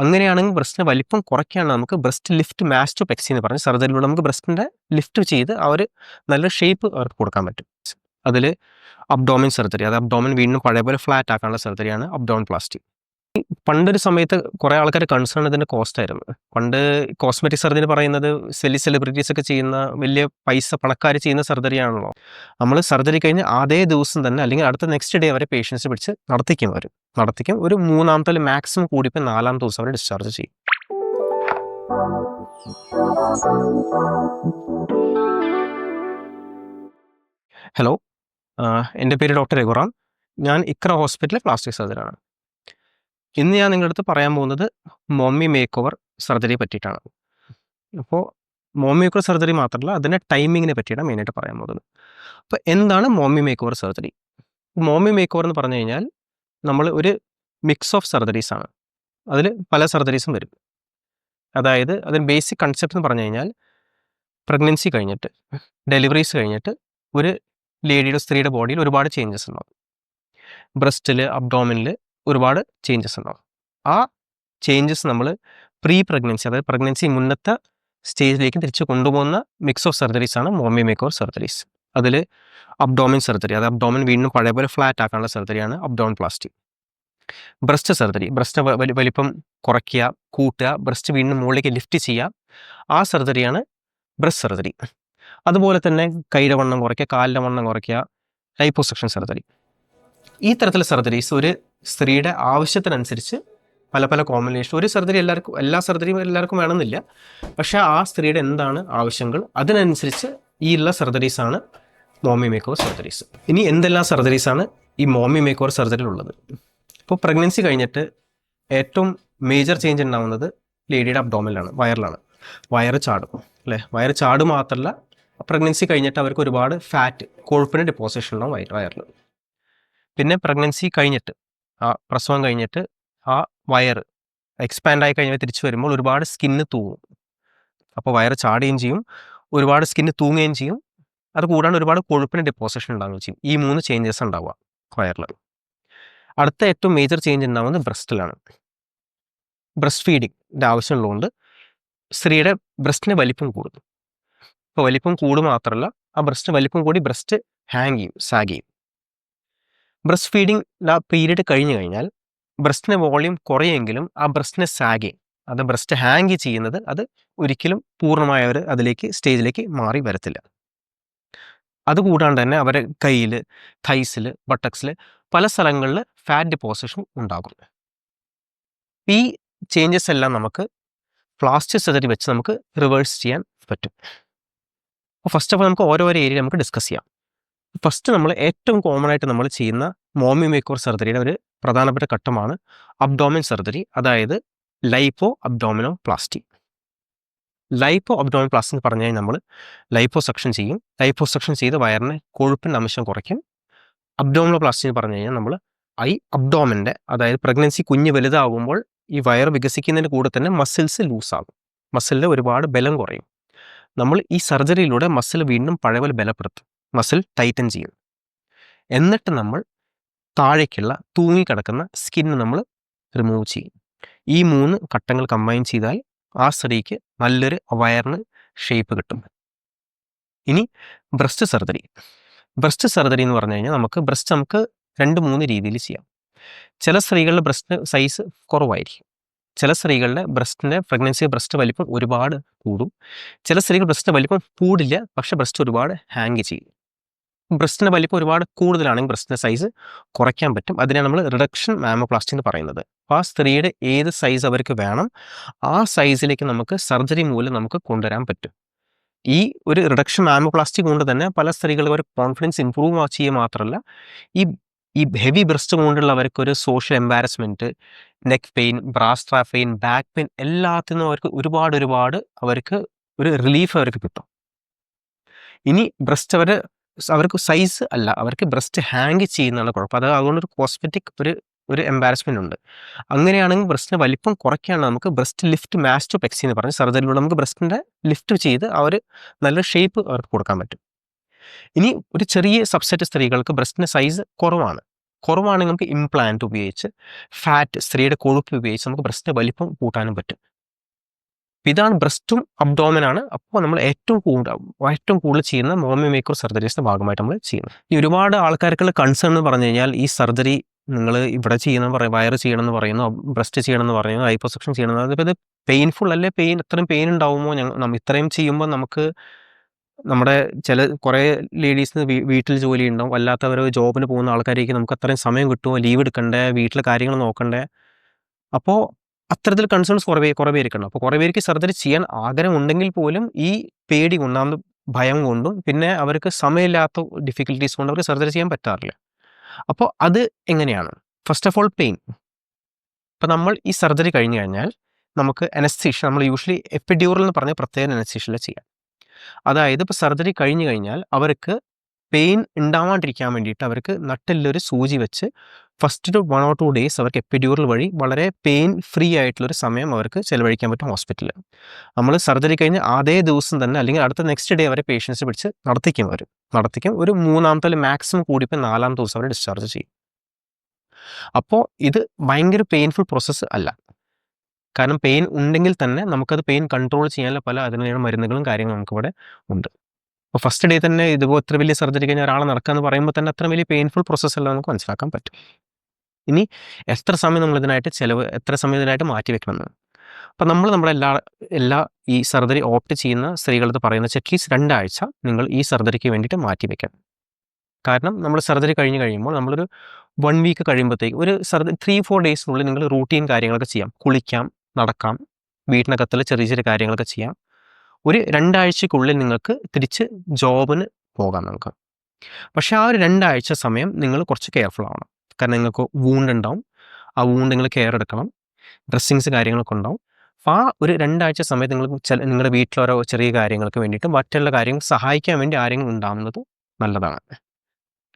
അങ്ങനെയാണെങ്കിൽ ബ്രസ്റ്റിന്റെ വലിപ്പം കുറയ്ക്കുകയാണ് നമുക്ക് ബ്രസ്റ്റ് ലിഫ്റ്റ് മാസ്റ്റോപെക്സി എന്ന് പറഞ്ഞ് സർജറിയിലൂടെ നമുക്ക് ബ്രസ്റ്റിന്റെ ലിഫ്റ്റ് ചെയ്ത് ഒരു നല്ല ഷേപ്പ് അവർക്ക് കൊടുക്കാൻ പറ്റും. അതിൽ അബ്ഡോമിൻ സർജറി അത് അബ്ഡോമിൻ വീണ്ടും പഴയപോലെ ഫ്ലാറ്റ് ആക്കാനുള്ള സർജറിയാണ് അബ്ഡോമിൻ പ്ലാസ്റ്റി പണ്ടൊരു സമയത്ത് കുറേ ആൾക്കാർ കൺസേൺ ഇതിന്റെ കോസ്റ്റ് ആയിരുന്നു. പണ്ട് കോസ്മെറ്റിക് സർജറി പറയുന്നത് സെലി സെലിബ്രിറ്റീസ് ഒക്കെ ചെയ്യുന്ന വലിയ പൈസ പണക്കാർ ചെയ്യുന്ന സർജറി ആണല്ലോ. നമ്മൾ സർജറി കഴിഞ്ഞ് അതേ ദിവസം തന്നെ അല്ലെങ്കിൽ അടുത്ത നെക്സ്റ്റ് ഡേ അവരെ പേഷ്യൻസ് പിടിച്ച് നടത്തിക്കും അവർ നടത്തിക്കും. ഒരു മൂന്നാമത്തെ മാക്സിമം കൂടിപ്പോൾ നാലാം ദിവസം അവർ ഡിസ്ചാർജ് ചെയ്യും. ഹലോ എന്റെ പേര് ഡോക്ടർ രഘുറാം. ഞാൻ ഇക്ര ഹോസ്പിറ്റലിലെ പ്ലാസ്റ്റിക് സർജനാണ് ഇന്ന് ഞാൻ നിങ്ങളുടെ അടുത്ത് പറയാൻ പോകുന്നത് മോമി മേക്ക് ഓവർ സർജറിയെ പറ്റിയിട്ടാണ് അപ്പോൾ മോമി മേക്ക് ഓവർ സർജറി മാത്രമല്ല അതിന്റെ ടൈമിങ്ങിനെ പറ്റിയാണ് മെയിനായിട്ട് പറയാൻ പോകുന്നത്. അപ്പോൾ എന്താണ് mommy makeover surgery mommy makeover എന്ന് പറഞ്ഞു കഴിഞ്ഞാൽ നമ്മൾ ഒരു മിക്സ് ഓഫ് സർജറീസ് ആണ്. അതിൽ പല സർജറീസും വരും. അതായത് അതിന് ബേസിക് കൺസെപ്റ്റ് എന്ന് പറഞ്ഞു കഴിഞ്ഞാൽ പ്രഗ്നൻസി കഴിഞ്ഞിട്ട് ഡെലിവറീസ് കഴിഞ്ഞിട്ട് ഒരു ലേഡിയുടെ സ്ത്രീയുടെ ബോഡിയിൽ ഒരുപാട് ചേഞ്ചസ് ഉണ്ടാകും ബ്രസ്റ്റിൽ അബ്ഡോമിനിൽ ഒരുപാട് ചേഞ്ചസ് ഉണ്ടാവും. ആ ചേഞ്ചസ് നമ്മൾ പ്രീ പ്രഗ്നൻസി അതായത് പ്രഗ്നൻസി മുന്നത്തെ സ്റ്റേജിലേക്ക് തിരിച്ച് കൊണ്ടുപോകുന്ന മിക്സ് ഓഫ് സർജറീസ് ആണ് മോമി മേക്കോർ സർജറീസ് അതിൽ അബ്ഡോമിൻ സർജറി അത് അബ്ഡോമിൻ വീണ്ടും പഴയപോലെ ഫ്ലാറ്റ് ആക്കാനുള്ള സർജറിയാണ് abdomen plastic breast surgery breast വലിപ്പം കുറയ്ക്കുക കൂട്ടുക ബ്രസ്റ്റ് വീണ്ടും മുകളിലേക്ക് ലിഫ്റ്റ് ചെയ്യുക ആ സർജറിയാണ് ബ്രസ്റ്റ് സർജറി അതുപോലെ തന്നെ കൈയുടെ വണ്ണം കുറയ്ക്കുക കാലിന്റെ വണ്ണം കുറയ്ക്കുക ലൈപ്പോസെക്ഷൻ സർജറി ഈ തരത്തിലുള്ള സർജറീസ് ഒരു സ്ത്രീയുടെ ആവശ്യത്തിനനുസരിച്ച് പല പല കോമ്പിനേഷൻ ഒരു സർജറി എല്ലാവർക്കും എല്ലാ സർജറിയും എല്ലാവർക്കും വേണമെന്നില്ല. പക്ഷേ ആ സ്ത്രീയുടെ എന്താണ് ആവശ്യങ്ങൾ? അതിനനുസരിച്ച് ഈ ഉള്ള സർജറീസാണ് മോമി മേക്കോർ സർജറീസ് ഇനി എന്തെല്ലാം സർജറീസാണ് ഈ മോമി മേക്കോർ സർജറിയിൽ ഉള്ളത്? ഇപ്പോൾ പ്രഗ്നൻസി കഴിഞ്ഞിട്ട് ഏറ്റവും മേജർ ചേഞ്ച് ഉണ്ടാവുന്നത് ലേഡിയുടെ അബ്ഡോമിലാണ് വയറിലാണ് വയറ് ചാടും അല്ലേ? വയറ് ചാട് മാത്രമല്ല പ്രഗ്നൻസി കഴിഞ്ഞിട്ട് അവർക്ക് ഒരുപാട് ഫാറ്റ് കൊഴുപ്പിന് ഡെപ്പോസിഷൻ ഉണ്ടാവും വയറ് വയറിൽ പിന്നെ പ്രഗ്നൻസി കഴിഞ്ഞിട്ട് ആ പ്രസവം കഴിഞ്ഞിട്ട് ആ വയർ എക്സ്പാൻഡ് ആയി കഴിഞ്ഞാൽ തിരിച്ചു വരുമ്പോൾ ഒരുപാട് സ്കിന്ന് തൂങ്ങും അപ്പോൾ വയറ് ചാടുകയും ചെയ്യും. ഒരുപാട് സ്കിന്ന് തൂങ്ങുകയും ചെയ്യും. അത് കൂടാണ്ട് ഒരുപാട് കൊഴുപ്പിന് ഡെപ്പോസിഷൻ ഉണ്ടാവുകയും ചെയ്യും. ഈ മൂന്ന് ചേഞ്ചസ് ഉണ്ടാവുക വയറിൽ. അടുത്ത ഏറ്റവും മേജർ ചേഞ്ച് ഉണ്ടാവുന്നത് ബ്രസ്റ്റിലാണ് ബ്രസ്റ്റ് ഫീഡിങ്ങിന്റെ ആവശ്യമുള്ളതുകൊണ്ട് സ്ത്രീയുടെ ബ്രസ്റ്റിന് വലിപ്പം കൂടും. അപ്പോൾ വലിപ്പം കൂടും മാത്രമല്ല ആ ബ്രസ്റ്റ് വലിപ്പം കൂടി ബ്രസ്റ്റ് ഹാങ് ചെയ്യും സാഗ് ചെയ്യും. ബ്രസ്റ്റ് ഫീഡിംഗ് പീരീഡ് കഴിഞ്ഞു കഴിഞ്ഞാൽ ബ്രസ്റ്റിന് വോളിയം കുറയെങ്കിലും ആ ബ്രസ്റ്റിനെ സാഗിങ് അത് ബ്രസ്റ്റ് ഹാങ് ചെയ്യുന്നത് അത് ഒരിക്കലും പൂർണമായ അവർ അതിലേക്ക് സ്റ്റേജിലേക്ക് മാറി വരത്തില്ല. അതുകൂടാണ്ട് തന്നെ അവരെ കയ്യിൽ തൈസിൽ ബട്ടക്സിൽ പല സ്ഥലങ്ങളിൽ ഫാറ്റ് ഡിപ്പോസിഷൻ ഉണ്ടാകും. ഈ ചേഞ്ചസ് എല്ലാം നമുക്ക് പ്ലാസ്റ്റിക് സർജറി വെച്ച് നമുക്ക് റിവേഴ്സ് ചെയ്യാൻ പറ്റും. ഫസ്റ്റ് ഓഫ് ഓൾ നമുക്ക് ഓരോ ഏരിയ നമുക്ക് ഡിസ്കസ് ചെയ്യാം. ഫസ്റ്റ് നമ്മൾ ഏറ്റവും കോമൺ ആയിട്ട് നമ്മൾ ചെയ്യുന്ന മോമി മേക്കോർ സർജറിയുടെ ഒരു പ്രധാനപ്പെട്ട ഘട്ടമാണ് അബ്ഡോമിൻ സർജറി അതായത് lipo abdominoplasty lipo abdominoplasty എന്ന് പറഞ്ഞു കഴിഞ്ഞാൽ നമ്മൾ ലൈപ്പോ സെക്ഷൻ ചെയ്യും. ലൈപ്പോ സെക്ഷൻ ചെയ്ത് വയറിനെ കൊഴുപ്പിന്റെ അംശം കുറയ്ക്കും. അബ്ഡോമിനോ പ്ലാസ്റ്റി എന്ന് പറഞ്ഞു കഴിഞ്ഞാൽ നമ്മൾ ഐ അബ്ഡോമിന്റെ അതായത് പ്രഗ്നൻസി കുഞ്ഞ് വലുതാകുമ്പോൾ ഈ വയർ വികസിക്കുന്നതിന് കൂടെ തന്നെ മസിൽസ് ലൂസാകും മസിലിൽ ഒരുപാട് ബലം കുറയും. നമ്മൾ ഈ സർജറിയിലൂടെ മസിൽ വീണ്ടും പഴയപോലെ ബലപ്പെടുത്തും. മസിൽ ടൈറ്റൻ ചെയ്യും. എന്നിട്ട് നമ്മൾ താഴേക്കുള്ള തൂങ്ങിക്കിടക്കുന്ന സ്കിന്ന് നമ്മൾ റിമൂവ് ചെയ്യും. ഈ മൂന്ന് ഘട്ടങ്ങൾ കമ്പൈൻ ചെയ്താൽ ആ സ്ത്രീക്ക് നല്ലൊരു വയറിന് ഷേപ്പ് കിട്ടും. ഇനി ബ്രസ്റ്റ് സർജറി ബ്രസ്റ്റ് സർജറി എന്ന് പറഞ്ഞു കഴിഞ്ഞാൽ നമുക്ക് ബ്രസ്റ്റ് നമുക്ക് രണ്ട് മൂന്ന് രീതിയിൽ ചെയ്യാം. ചില സ്ത്രീകളുടെ ബ്രസ്റ്റ് സൈസ് കുറവായിരിക്കും. ചില സ്ത്രീകളുടെ ബ്രസ്റ്റിന്റെ പ്രഗ്നൻസി ബ്രസ്റ്റ് വലിപ്പം ഒരുപാട് കൂടും. ചില സ്ത്രീകൾ ബ്രസ്റ്റ് വലിപ്പം കൂടില്ല പക്ഷേ ബ്രസ്റ്റ് ഒരുപാട് ഹാങ് ചെയ്യും. ബ്രസ്റ്റിന്റെ വലിപ്പം ഒരുപാട് കൂടുതലാണെങ്കിൽ ബ്രസ്റ്റിന്റെ സൈസ് കുറയ്ക്കാൻ പറ്റും. അതിനെ നമ്മൾ റിഡക്ഷൻ മാമോപ്ലാസ്റ്റി എന്ന് പറയുന്നത്. അപ്പോൾ ആ സ്ത്രീയുടെ ഏത് സൈസ് അവർക്ക് വേണം ആ സൈസിലേക്ക് നമുക്ക് സർജറി മൂലം നമുക്ക് കൊണ്ടുവരാൻ പറ്റും. ഈ ഒരു റിഡക്ഷൻ മാമോപ്ലാസ്റ്റി കൊണ്ട് തന്നെ പല സ്ത്രീകൾക്ക് ഒരു കോൺഫിഡൻസ് ഇമ്പ്രൂവ് ചെയ്യുക മാത്രമല്ല ഈ ഈ ഹെവി ബ്രസ്റ്റ് കൊണ്ടുള്ളവർക്ക് ഒരു social embarrassment neck pain bra strap pain back pain എല്ലാത്തിൽ നിന്നും അവർക്ക് ഒരുപാട് ഒരുപാട് അവർക്ക് ഒരു റിലീഫ് അവർക്ക് കിട്ടും. ഇനി ബ്രസ്റ്റ് അവർ അവർക്ക് സൈസ് അല്ല. അവർക്ക് ബ്രസ്റ്റ് ഹാങ് ചെയ്യുന്നതാണ് കുഴപ്പം. അത് അതുകൊണ്ട് ഒരു കോസ്മെറ്റിക് ഒരു ഒരു എംബാരസ്മെന്റ് ഉണ്ട്. അങ്ങനെയാണെങ്കിൽ ബ്രസ്റ്റിന് വലിപ്പം കുറയ്ക്കുകയാണ് നമുക്ക് ബ്രസ്റ്റ് ലിഫ്റ്റ് മാസ്റ്റോപെക്സി എന്ന് പറഞ്ഞ് സർജറിയിലൂടെ നമുക്ക് ബ്രസ്റ്റിന്റെ ലിഫ്റ്റ് ചെയ്ത് അവർ നല്ല ഷേപ്പ് അവർക്ക് കൊടുക്കാൻ പറ്റും. ഇനി ഒരു ചെറിയ സബ്സെറ്റ് സ്ത്രീകൾക്ക് ബ്രസ്റ്റിന്റെ സൈസ് കുറവാണ്. കുറവാണെങ്കിൽ നമുക്ക് ഇംപ്ലാന്റ് ഉപയോഗിച്ച് ഫാറ്റ് സ്ത്രീയുടെ കൊഴുപ്പ് ഉപയോഗിച്ച് നമുക്ക് ബ്രസ്റ്റിന്റെ വലിപ്പം കൂട്ടാനും പറ്റും. ഇതാണ് ബ്രസ്റ്റും അബ്ഡോമനാണ്. അപ്പോൾ നമ്മൾ ഏറ്റവും കൂടുതൽ ഏറ്റവും കൂടുതൽ ചെയ്യുന്ന മോമി മൈക്രോ സർജറീസിന്റെ ഭാഗമായിട്ട് നമ്മൾ ചെയ്യുന്നത്. ഈ ഒരുപാട് ആൾക്കാർക്കുള്ള കൺസേൺ എന്ന് പറഞ്ഞു കഴിഞ്ഞാൽ ഈ സർജറി നിങ്ങൾ ഇവിടെ ചെയ്യണം പറയും വയറ് ചെയ്യണമെന്ന് പറയുന്നു ബ്രസ്റ്റ് ചെയ്യണമെന്ന് പറയുന്നു ഹൈപ്പോസെക്ഷൻ ചെയ്യണം എന്ന് അതിപ്പോൾ ഇത് പെയിൻഫുൾ അല്ലേ? പെയിൻ ഇത്രയും പെയിൻ ഉണ്ടാവുമോ? ഞങ്ങൾ ഇത്രയും ചെയ്യുമ്പോൾ നമുക്ക് നമ്മുടെ ചില കുറേ ലേഡീസിന് വീട്ടിൽ ജോലി ഉണ്ടാവും. അല്ലാത്തവർ ജോബിന് പോകുന്ന ആൾക്കാരേക്ക് നമുക്ക് അത്രയും സമയം കിട്ടുമോ? ലീവ് എടുക്കണ്ടേ? വീട്ടിലെ കാര്യങ്ങൾ നോക്കണ്ടേ? അപ്പോൾ അത്തരത്തിൽ കൺസേൺസ് കുറേ കുറേ പേർക്കുണ്ട് അപ്പോൾ കുറേ പേർക്ക് സർജറി ചെയ്യാൻ ആഗ്രഹം ഉണ്ടെങ്കിൽ പോലും ഈ പേടി കൊണ്ടാന്ന് ഭയം കൊണ്ടും പിന്നെ അവർക്ക് സമയമില്ലാത്ത ഡിഫിക്കൽട്ടീസ് കൊണ്ട് അവർക്ക് സർജറി ചെയ്യാൻ പറ്റാറില്ല. അപ്പോൾ അത് എങ്ങനെയാണ്? ഫസ്റ്റ് ഓഫ് ഓൾ പെയിൻ ഇപ്പം നമ്മൾ ഈ സർജറി കഴിഞ്ഞ് കഴിഞ്ഞാൽ നമുക്ക് അനസ്തീഷ്യ നമ്മൾ യൂഷ്വലി എപ്പിഡ്യൂറൽ എന്ന് പറഞ്ഞ പ്രത്യേക അനസ്തീഷയിൽ ചെയ്യാം. അതായത് ഇപ്പോൾ സർജറി കഴിഞ്ഞ് കഴിഞ്ഞാൽ അവർക്ക് പെയിൻ ഉണ്ടാവാണ്ടിരിക്കാൻ വേണ്ടിയിട്ട് അവർക്ക് നട്ടിലൊരു സൂചി വെച്ച് first two one or two days അവർക്ക് എപ്പിഡ്യൂറൽ വഴി വളരെ പെയിൻ ഫ്രീ ആയിട്ടുള്ളൊരു സമയം അവർക്ക് ചിലവഴിക്കാൻ പറ്റും ഹോസ്പിറ്റലിൽ നമ്മൾ സർജറി കഴിഞ്ഞ് അതേ ദിവസം തന്നെ അല്ലെങ്കിൽ അടുത്ത നെക്സ്റ്റ് ഡേ അവരെ പേഷ്യൻസ് പിടിച്ച് നടത്തിക്കും അവർ നടത്തിക്കും. ഒരു മൂന്നാമത്തെ മാക്സിമം കൂടിയപ്പോൾ നാലാമത്തെ ദിവസം അവർ ഡിസ്ചാർജ് ചെയ്യും. അപ്പോൾ ഇത് ഭയങ്കര പെയിൻഫുൾ പ്രോസസ്സ് അല്ല. കാരണം പെയിൻ ഉണ്ടെങ്കിൽ തന്നെ നമുക്കത് പെയിൻ കൺട്രോൾ ചെയ്യാനുള്ള പല അതിനുള്ള മരുന്നുകളും കാര്യങ്ങളും നമുക്കിവിടെ ഉണ്ട്. അപ്പോൾ ഫസ്റ്റ് ഡേ തന്നെ ഇതുപോലെ ഇത്ര വലിയ സർജറി കഴിഞ്ഞാൽ ഒരാളെ നടക്കുക എന്ന് പറയുമ്പോൾ തന്നെ അത്ര വലിയ പെയിൻഫുൾ പ്രോസസ്സ് അല്ല നമുക്ക് മനസ്സിലാക്കാൻ പറ്റും. ഇനി എത്ര സമയം നമ്മൾ ഇതിനായിട്ട് ചിലവ് എത്ര സമയം ഇതിനായിട്ട് മാറ്റി വെക്കണമെന്ന്. അപ്പോൾ നമ്മൾ നമ്മുടെ എല്ലാ എല്ലാ ഈ സർജറി ഓപ്റ്റ് ചെയ്യുന്ന സ്ത്രീകളത് പറയുന്ന അറ്റ്ലീസ്റ്റ് രണ്ടാഴ്ച നിങ്ങൾ ഈ സർജറിക്ക് വേണ്ടിയിട്ട് മാറ്റി വെക്കണം. കാരണം നമ്മൾ സർജറി കഴിഞ്ഞ് കഴിയുമ്പോൾ നമ്മളൊരു വൺ വീക്ക് കഴിയുമ്പോഴത്തേക്ക് ഒരു സർജറി ത്രീ ഫോർ ഡേയ്സിനുള്ളിൽ നിങ്ങൾ റൂട്ടീൻ കാര്യങ്ങളൊക്കെ ചെയ്യാം. കുളിക്കാം നടക്കാം വീട്ടിനകത്തുള്ള ചെറിയ ചെറിയ കാര്യങ്ങളൊക്കെ ചെയ്യാം. ഒരു രണ്ടാഴ്ചക്കുള്ളിൽ നിങ്ങൾക്ക് തിരിച്ച് ജോബിന് പോകാം നിങ്ങൾക്ക് പക്ഷേ ആ ഒരു രണ്ടാഴ്ച സമയം നിങ്ങൾ കുറച്ച് കെയർഫുൾ ആവണം. കാരണം നിങ്ങൾക്ക് വൂണ്ട് ഉണ്ടാവും. ആ വൂണ്ട് നിങ്ങൾ കെയർ എടുക്കണം. ഡ്രസ്സിങ്സ് കാര്യങ്ങളൊക്കെ ഉണ്ടാവും. അപ്പോൾ ആ ഒരു രണ്ടാഴ്ച സമയത്ത് നിങ്ങൾ ചില നിങ്ങളുടെ വീട്ടിലോരോ ചെറിയ കാര്യങ്ങൾക്ക് വേണ്ടിയിട്ട് മറ്റുള്ള കാര്യങ്ങൾ സഹായിക്കാൻ വേണ്ടി ആരെങ്കിലും ഉണ്ടാവുന്നത് നല്ലതാണ്.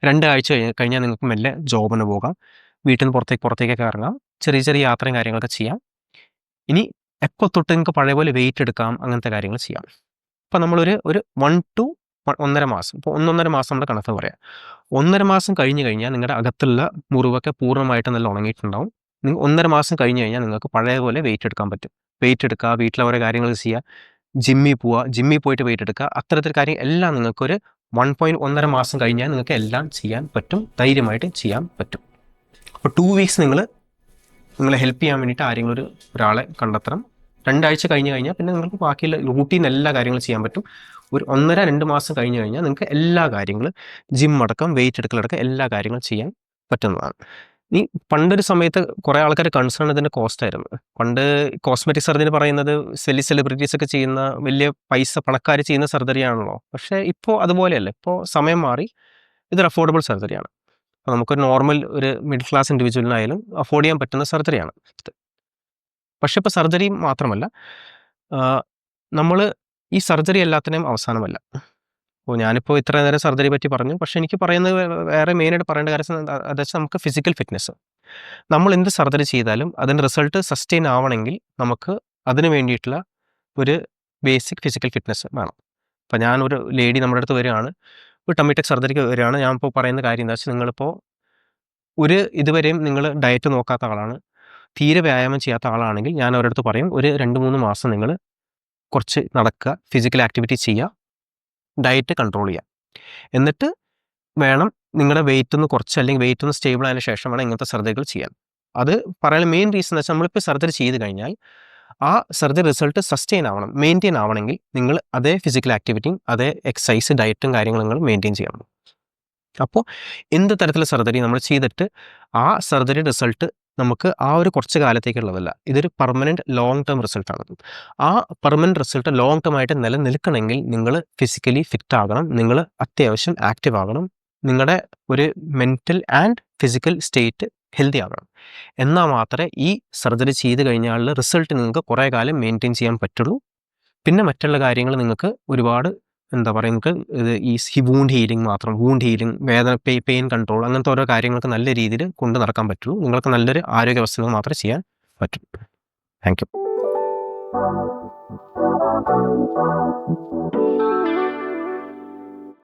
രണ്ടാഴ്ച കഴിഞ്ഞ് കഴിഞ്ഞാൽ നിങ്ങൾക്ക് മെല്ലെ ജോബിന് പോകാം. വീട്ടിൽ നിന്ന് പുറത്തേക്ക് പുറത്തേക്കൊക്കെ ഇറങ്ങാം. ചെറിയ ചെറിയ യാത്രയും കാര്യങ്ങളൊക്കെ ചെയ്യാം. ഇനി എപ്പോൾ തൊട്ട് നിങ്ങൾക്ക് പഴയ പോലെ വെയിറ്റ് എടുക്കാം അങ്ങനത്തെ കാര്യങ്ങൾ ചെയ്യാം. അപ്പോൾ നമ്മളൊരു ഒരു വൺ ടു ഒന്നര മാസം ഇപ്പോൾ ഒന്നൊന്നര മാസം നമ്മുടെ കണക്ക് പറയാം. ഒന്നര മാസം കഴിഞ്ഞ് കഴിഞ്ഞാൽ നിങ്ങളുടെ അകത്തുള്ള മുറിവൊക്കെ പൂർണമായിട്ട് നല്ല ഉണങ്ങിയിട്ടുണ്ടാവും. നിങ്ങൾ ഒന്നര മാസം കഴിഞ്ഞ് കഴിഞ്ഞാൽ നിങ്ങൾക്ക് പഴയ പോലെ വെയിറ്റ് എടുക്കാൻ പറ്റും. വെയിറ്റ് എടുക്കുക വീട്ടിലെ ഓരോ കാര്യങ്ങൾ ചെയ്യുക ജിമ്മിൽ പോവുക ജിമ്മിൽ പോയിട്ട് വെയിറ്റ് എടുക്കുക അത്തരത്തിൽ കാര്യം എല്ലാം നിങ്ങൾക്കൊരു വൺ പോയിന്റ് ഒന്നര മാസം കഴിഞ്ഞാൽ നിങ്ങൾക്ക് എല്ലാം ചെയ്യാൻ പറ്റും ധൈര്യമായിട്ട് ചെയ്യാൻ പറ്റും. അപ്പോൾ ടു വീക്സ് നിങ്ങൾ നിങ്ങളെ ഹെൽപ്പ് ചെയ്യാൻ വേണ്ടിയിട്ട് ആരെങ്കിലും ഒരു ഒരാളെ കണ്ടെത്തണം. രണ്ടാഴ്ച കഴിഞ്ഞ് കഴിഞ്ഞാൽ പിന്നെ നിങ്ങൾക്ക് ബാക്കിയുള്ള റൂട്ടീൻ എല്ലാ കാര്യങ്ങളും ചെയ്യാൻ പറ്റും. ഒരു ഒന്നര രണ്ട് മാസം കഴിഞ്ഞ് കഴിഞ്ഞാൽ നിങ്ങൾക്ക് എല്ലാ കാര്യങ്ങളും ജിം അടക്കം വെയിറ്റ് എടുക്കലടക്കം എല്ലാ കാര്യങ്ങളും ചെയ്യാൻ പറ്റുന്നതാണ്. ഈ പണ്ടൊരു സമയത്ത് കുറേ ആൾക്കാർ കൺസേൺ ഇതിന്റെ കോസ്റ്റ് ആയിരുന്നു. പണ്ട് കോസ്മെറ്റിക് സർജറി പറയുന്നത് സെലി സെലിബ്രിറ്റീസ് ഒക്കെ ചെയ്യുന്ന വലിയ പൈസ പണക്കാർ ചെയ്യുന്ന സർജറി ആണല്ലോ. പക്ഷേ ഇപ്പോൾ അതുപോലെയല്ല. ഇപ്പോൾ സമയം മാറി ഇതൊരു അഫോർഡബിൾ സർജറിയാണ് നമുക്കൊരു നോർമൽ ഒരു മിഡിൽ ക്ലാസ് ഇൻഡിവിജ്വലിനായാലും അഫോർഡ് ചെയ്യാൻ പറ്റുന്ന സർജറിയാണ് പക്ഷെ ഇപ്പോൾ സർജറി മാത്രമല്ല നമ്മൾ ഈ സർജറി എല്ലാത്തിനെയും അവസാനമല്ല. അപ്പോൾ ഞാനിപ്പോൾ ഇത്ര നേരം സർജറി പറ്റി പറഞ്ഞു. പക്ഷേ എനിക്ക് പറയുന്നത് വേറെ മെയിനായിട്ട് പറയേണ്ട കാര്യം അതായത് നമുക്ക് ഫിസിക്കൽ ഫിറ്റ്നസ് നമ്മൾ എന്ത് സർജറി ചെയ്താലും അതിന്റെ റിസൾട്ട് സസ്റ്റെയിൻ ആവണമെങ്കിൽ നമുക്ക് അതിന് വേണ്ടിയിട്ടുള്ള ഒരു ബേസിക് ഫിസിക്കൽ ഫിറ്റ്നസ് വേണം. അപ്പോൾ ഞാനൊരു ലേഡി നമ്മുടെ അടുത്ത് വരികയാണ്. ഒരു ടമിറ്റക് സർജറിക്ക് വരികയാണ്. ഞാൻ ഇപ്പോൾ പറയുന്ന കാര്യം എന്താ വെച്ചാൽ നിങ്ങളിപ്പോൾ ഒരു ഇതുവരെയും നിങ്ങൾ ഡയറ്റ് നോക്കാത്ത ആളാണ്. തീരെ വ്യായാമം ചെയ്യാത്ത ആളാണെങ്കിൽ ഞാൻ അവരടുത്ത് പറയും ഒരു രണ്ട് മൂന്ന് മാസം നിങ്ങൾ കുറച്ച് നടക്കുക ഫിസിക്കൽ ആക്ടിവിറ്റി ചെയ്യുക ഡയറ്റ് കൺട്രോൾ ചെയ്യുക. എന്നിട്ട് വേണം നിങ്ങളുടെ വെയിറ്റ് ഒന്ന് കുറച്ച് അല്ലെങ്കിൽ വെയിറ്റ് ഒന്ന് സ്റ്റേബിൾ ആയതിനു ശേഷം വേണം ഇങ്ങനത്തെ സർജറികൾ ചെയ്യാൻ. അത് പറയാൻ മെയിൻ റീസൺ എന്ന് വെച്ചാൽ നമ്മളിപ്പോൾ സർജറി ചെയ്ത് കഴിഞ്ഞാൽ ആ സർജറി റിസൾട്ട് സസ്റ്റെയിൻ ആവണം മെയിന്റെയിൻ ആവണമെങ്കിൽ നിങ്ങൾ അതേ ഫിസിക്കൽ ആക്ടിവിറ്റിയും അതേ എക്സസൈസ് ഡയറ്റും കാര്യങ്ങളും നിങ്ങൾ മെയിന്റെയിൻ ചെയ്യണം. അപ്പോൾ എന്ത് തരത്തിലുള്ള സർജറി നമ്മൾ ചെയ്തിട്ട് ആ സർജറി റിസൾട്ട് നമുക്ക് ആ ഒരു കുറച്ച് കാലത്തേക്കുള്ളതല്ല. ഇതൊരു പെർമനന്റ് ലോങ് ടേം റിസൾട്ടാണ് ആ പെർമനന്റ് റിസൾട്ട് ലോങ് ടേം ആയിട്ട് നിലനിൽക്കണമെങ്കിൽ നിങ്ങൾ ഫിസിക്കലി ഫിറ്റ് ആകണം. നിങ്ങൾ അത്യാവശ്യം ആക്റ്റീവ് ആകണം. നിങ്ങളുടെ ഒരു mental and physical state healthy ആകണം. എന്നാൽ മാത്രമേ ഈ സർജറി ചെയ്ത് കഴിഞ്ഞാൽ റിസൾട്ട് നിങ്ങൾക്ക് കുറേ കാലം മെയിന്റെയിൻ ചെയ്യാൻ പറ്റുള്ളൂ. പിന്നെ മറ്റുള്ള കാര്യങ്ങൾ നിങ്ങൾക്ക് ഒരുപാട് എന്താ പറയുക നിങ്ങൾക്ക് ഇത് ഈ ഹി വൂണ്ട് ഹീലിംഗ് മാത്രം വൂണ്ട് ഹീലിംഗ് വേദന പെയിൻ കൺട്രോൾ അങ്ങനത്തെ ഓരോ കാര്യങ്ങൾക്ക് നല്ല രീതിയിൽ കൊണ്ട് നടക്കാൻ പറ്റുള്ളൂ നിങ്ങൾക്ക് നല്ലൊരു ആരോഗ്യ വസ്തുക്കൾ മാത്രമേ ചെയ്യാൻ പറ്റൂ. Thank you